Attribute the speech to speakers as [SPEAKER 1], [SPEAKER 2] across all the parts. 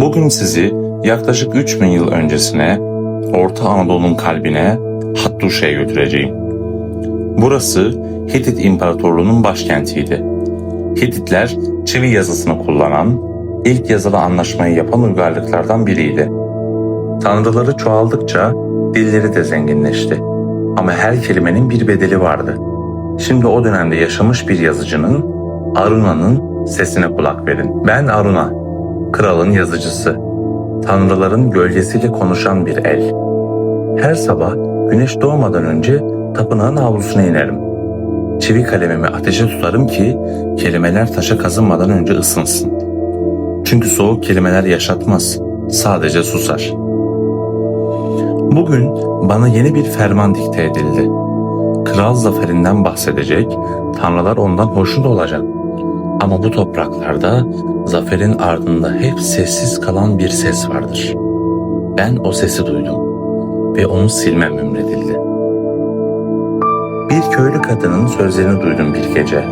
[SPEAKER 1] Bugün sizi yaklaşık 3000 yıl öncesine, Orta Anadolu'nun kalbine, Hattuşa'ya götüreceğim. Burası Hitit İmparatorluğu'nun başkentiydi. Hititler çivi yazısını kullanan, ilk yazılı anlaşmayı yapan uygarlıklardan biriydi. Tanrıları çoğaldıkça dilleri de zenginleşti. Ama her kelimenin bir bedeli vardı. Şimdi o dönemde yaşamış bir yazıcının, Aruna'nın sesine kulak verin. Ben Aruna, kralın yazıcısı. Tanrıların gölgesiyle konuşan bir el. Her sabah güneş doğmadan önce tapınağın avlusuna inerim. Çivi kalemimi ateşe tutarım ki kelimeler taşa kazınmadan önce ısınsın. Çünkü soğuk kelimeler yaşatmaz, sadece susar. Bugün bana yeni bir ferman dikte edildi. Kral zaferinden bahsedecek, tanrılar ondan hoşnut olacak. Ama bu topraklarda zaferin ardında hep sessiz kalan bir ses vardır. Ben o sesi duydum ve onu silmem emredildi. Bir köylü kadının sözlerini duydum bir gece.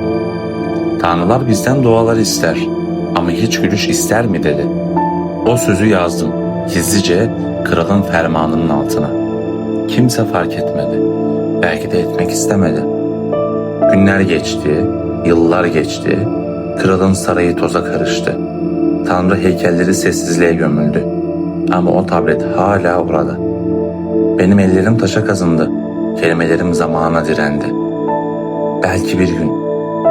[SPEAKER 1] Tanrılar bizden dualar ister ama hiç gülüş ister mi dedi. O sözü yazdım gizlice kralın fermanının altına. Kimse fark etmedi. Belki de etmek istemedi. Günler geçti, yıllar geçti. Kralın sarayı toza karıştı. Tanrı heykelleri sessizliğe gömüldü. Ama o tablet hala orada. Benim ellerim taşa kazındı. Kelimelerim zamana direndi. Belki bir gün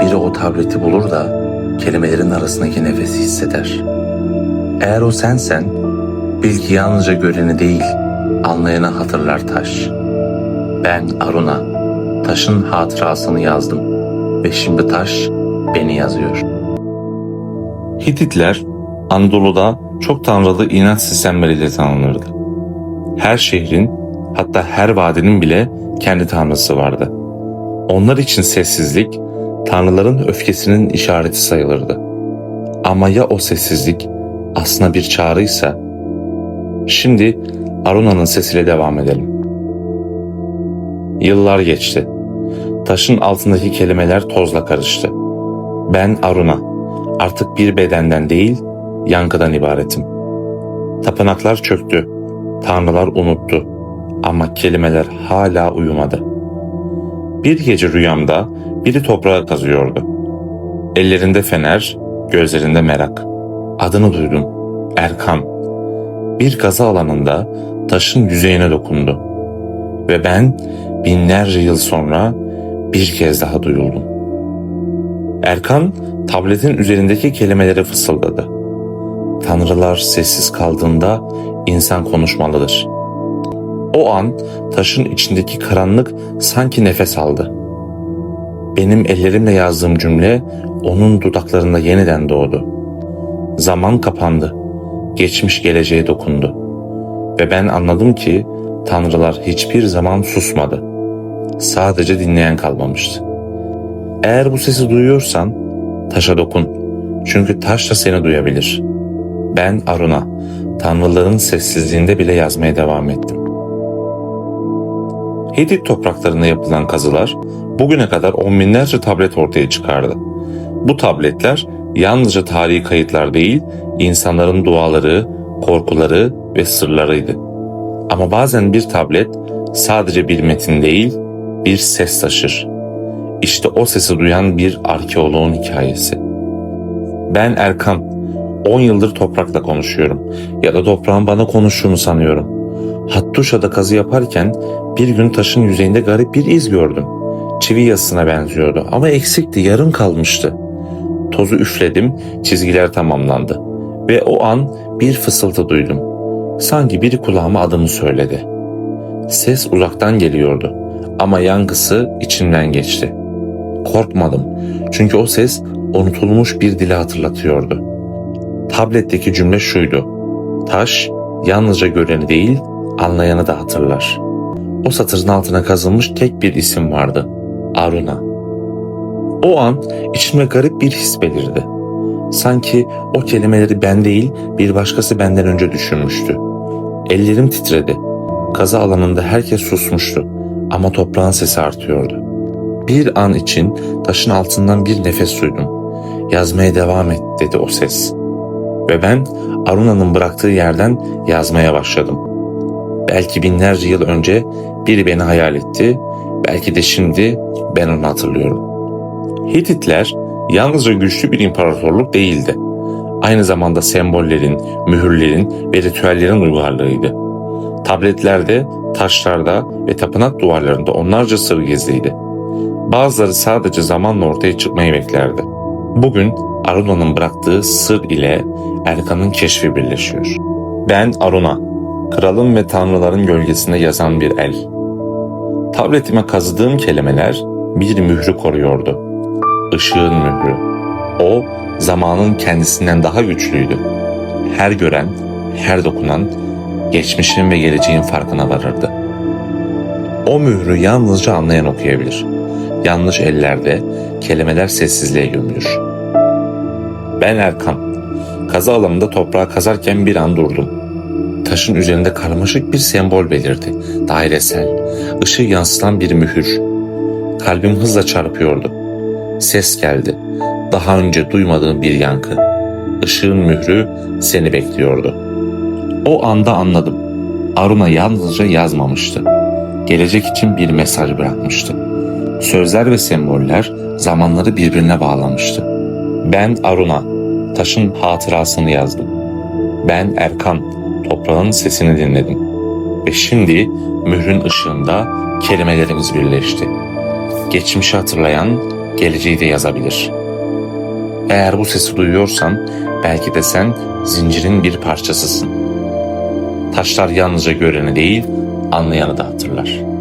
[SPEAKER 1] biri o tableti bulur da kelimelerin arasındaki nefesi hisseder. Eğer o sensen, bil ki yalnızca göreni değil, anlayanı hatırlar taş. Ben Aruna, taşın hatırasını yazdım ve şimdi taş beni yazıyor. Hititler Anadolu'da çok tanrılı inanç sistemleriyle tanınırdı. Her şehrin hatta her vadinin bile kendi tanrısı vardı. Onlar için sessizlik tanrıların öfkesinin işareti sayılırdı. Ama ya o sessizlik aslında bir çağrıysa? Şimdi Aruna'nın sesiyle devam edelim. Yıllar geçti. Taşın altındaki kelimeler tozla karıştı. Ben Aruna. Artık bir bedenden değil, yankıdan ibaretim. Tapınaklar çöktü. Tanrılar unuttu. Ama kelimeler hala uyumadı. Bir gece rüyamda biri toprağa kazıyordu. Ellerinde fener, gözlerinde merak. Adını duydum. Erkan. Bir kaza alanında taşın yüzeyine dokundu. Ve ben binlerce yıl sonra bir kez daha duyuldum. Erkan tabletin üzerindeki kelimeleri fısıldadı. Tanrılar sessiz kaldığında insan konuşmalıdır. O an taşın içindeki karanlık sanki nefes aldı. Benim ellerimle yazdığım cümle onun dudaklarında yeniden doğdu. Zaman kapandı. Geçmiş geleceğe dokundu. Ve ben anladım ki tanrılar hiçbir zaman susmadı. Sadece dinleyen kalmamıştı. Eğer bu sesi duyuyorsan taşa dokun. Çünkü taş da seni duyabilir. Ben Aruna, tanrıların sessizliğinde bile yazmaya devam ettim. Hitit topraklarında yapılan kazılar bugüne kadar on binlerce tablet ortaya çıkardı. Bu tabletler yalnızca tarihi kayıtlar değil, insanların duaları, korkuları ve sırlarıydı. Ama bazen bir tablet sadece bir metin değil, bir ses taşır. İşte o sesi duyan bir arkeoloğun hikayesi. Ben Erkan, 10 yıldır toprakla konuşuyorum ya da toprağın bana konuştuğunu sanıyorum. Hattuşa'da kazı yaparken bir gün taşın yüzeyinde garip bir iz gördüm. Çivi yazısına benziyordu ama eksikti, yarım kalmıştı. Tozu üfledim, çizgiler tamamlandı. Ve o an bir fısıltı duydum. Sanki biri kulağıma adımı söyledi. Ses uzaktan geliyordu ama yankısı içimden geçti. Korkmadım çünkü o ses unutulmuş bir dili hatırlatıyordu. Tabletteki cümle şuydu. Taş yalnızca göreni değil anlayanı da hatırlar. O satırın altına kazılmış tek bir isim vardı. Aruna. O an içimde garip bir his belirdi. Sanki o kelimeleri ben değil bir başkası benden önce düşünmüştü. Ellerim titredi. Kaza alanında herkes susmuştu ama toprağın sesi artıyordu. Bir an için taşın altından bir nefes duydum. Yazmaya devam et dedi o ses. Ve ben Aruna'nın bıraktığı yerden yazmaya başladım. Belki binlerce yıl önce biri beni hayal etti, belki de şimdi ben onu hatırlıyorum. Hititler yalnızca güçlü bir imparatorluk değildi. Aynı zamanda sembollerin, mühürlerin ve ritüellerin uygarlığıydı. Tabletlerde, taşlarda ve tapınak duvarlarında onlarca sır gizliydi. Bazıları sadece zamanla ortaya çıkmayı beklerdi. Bugün Aruna'nın bıraktığı sır ile Erkan'ın keşfi birleşiyor. Ben Aruna, kralın ve tanrıların gölgesinde yazan bir el. Tabletime kazıdığım kelimeler bir mührü koruyordu. Işığın mührü. O zamanın kendisinden daha güçlüydü. Her gören, her dokunan geçmişin ve geleceğin farkına varırdı. O mührü yalnızca anlayan okuyabilir. Yanlış ellerde kelimeler sessizliğe gömülür. Ben Erkan. Kazı alanında toprağı kazarken bir an durdum. Taşın üzerinde karmaşık bir sembol belirdi. Dairesel, ışığı yansıtan bir mühür. Kalbim hızla çarpıyordu. Ses geldi. Daha önce duymadığım bir yankı. Işığın mührü seni bekliyordu. O anda anladım. Aruna yalnızca yazmamıştı. Gelecek için bir mesaj bırakmıştı. Sözler ve semboller zamanları birbirine bağlamıştı. Ben Aruna, taşın hatırasını yazdım. Ben Erkan, toprağın sesini dinledim. Ve şimdi mührün ışığında kelimelerimiz birleşti. Geçmişi hatırlayan geleceği de yazabilir. Eğer bu sesi duyuyorsan belki de sen zincirin bir parçasısın. Taşlar yalnızca göreni değil, anlayanı da hatırlar.''